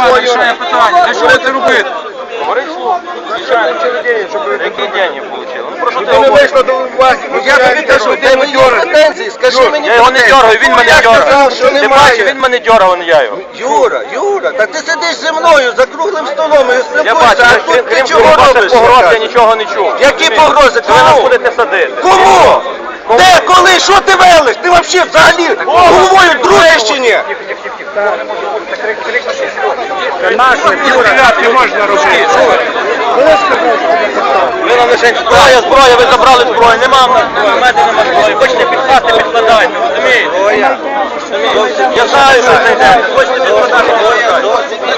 громада рішає питання. Для чого це робити? Які деньги отримали? Ну про що ти Ти не говориш? Ну, Я тобі кажу, де мої претензії? Скажи мені. Я його не дергаю, він мене Я дергає. сказав, що Ти немає. бачиш, він мене дергав, а не я його. Юра, Юра, так ти сидиш зі мною за круглим столом і Я спілкуєшся, а я тут ти крім чого робиш? погроз, я нічого не чув. Які погрози? Ви нас Кому? будете садити. Кому? Де, коли, що ти велиш? Ти взагалі взагалі головою дружиш чи ні? Не можна робити. Ви на лише зброя, зброя, ви забрали зброю, нема в нас, нема зброї. Хочете підкласти, підкладайте, розумієте? Я знаю, що це йде. Хочете підкладати,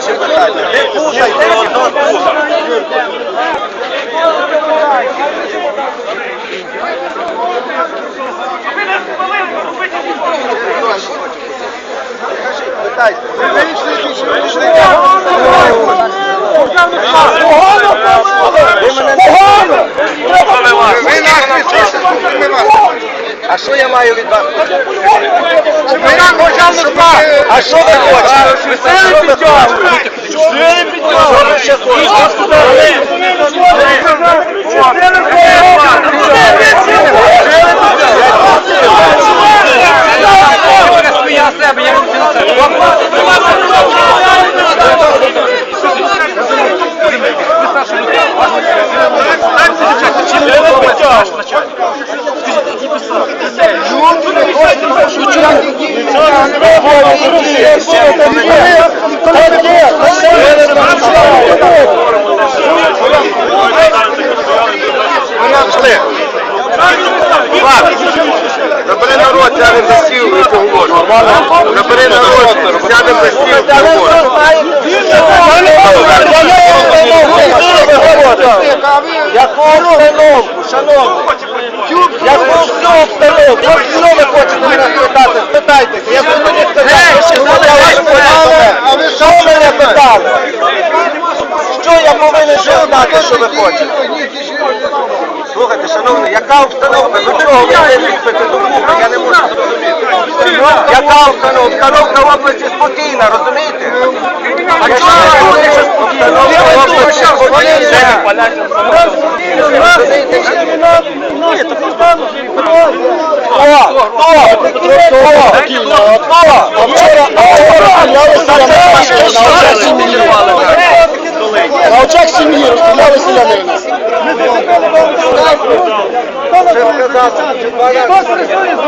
підкладайте. Не пушайте одного. Ви нас відчуєте. А що я маю від вас? А що ви хочете? Що ви хочете? Що ви ще набери народ, сядемо за стіл і поговоримо. Набери народ, сядемо за стіл і поговоримо. Яку обстановку, шановні? Яку всю обстановку? От що ви хочете мене спитати? Спитайтеся. Я тут не сказав, що я вас питали. А ви що мене питали? Що я повинен ще знати, що ви хочете? Слухайте, шановний, яка обстановка? До чого ви не ліпите до кухні? Я не можу зрозуміти. Яка обстановка? Обстановка в області спокійна, розумієте? А чого ви говорите, що обстановка в області спокійна? Хто? Хто? Хто? Хто? А вчора на розстріляли селянина. Ще сказати, два рази.